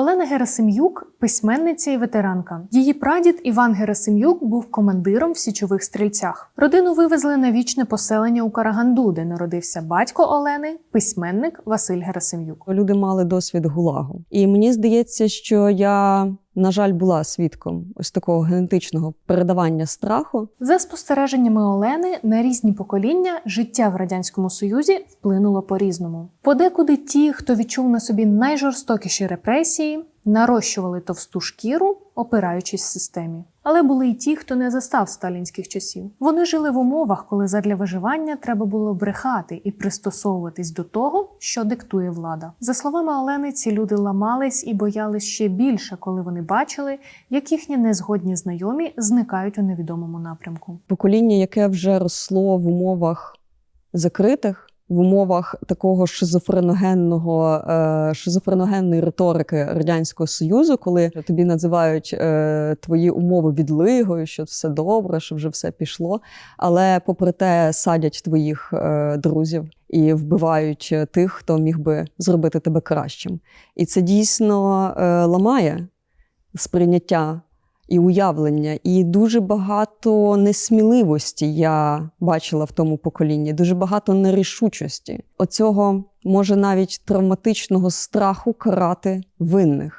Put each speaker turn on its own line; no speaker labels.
Олена Герасим'юк письменниця і ветеранка. Її прадід Іван Герасим'юк був командиром в січових стрільцях. Родину вивезли на вічне поселення у Караганду, де народився батько Олени, письменник Василь Герасим'юк.
Люди мали досвід гулагу. І мені здається, що я, на жаль, була свідком ось такого генетичного передавання страху.
За спостереженнями Олени на різні покоління життя в радянському союзі вплинуло по-різному. Подекуди ті, хто відчув на собі найжорстокіші репресії, нарощували товсту шкіру, опираючись системі. Але були й ті, хто не застав сталінських часів. Вони жили в умовах, коли задля виживання треба було брехати і пристосовуватись до того, що диктує влада. За словами Олени, ці люди ламались і боялись ще більше, коли вони бачили, як їхні незгодні знайомі зникають у невідомому напрямку.
Покоління, яке вже росло в умовах закритих. В умовах такого шизофреногенного е, шизофреногенної риторики радянського союзу, коли тобі називають е, твої умови відлигою, що все добре, що вже все пішло. Але попри те садять твоїх е, друзів і вбивають тих, хто міг би зробити тебе кращим. І це дійсно ламає сприйняття і уявлення, і дуже багато несміливості я бачила в тому поколінні, дуже багато нерішучості. Оцього може навіть травматичного страху карати винних.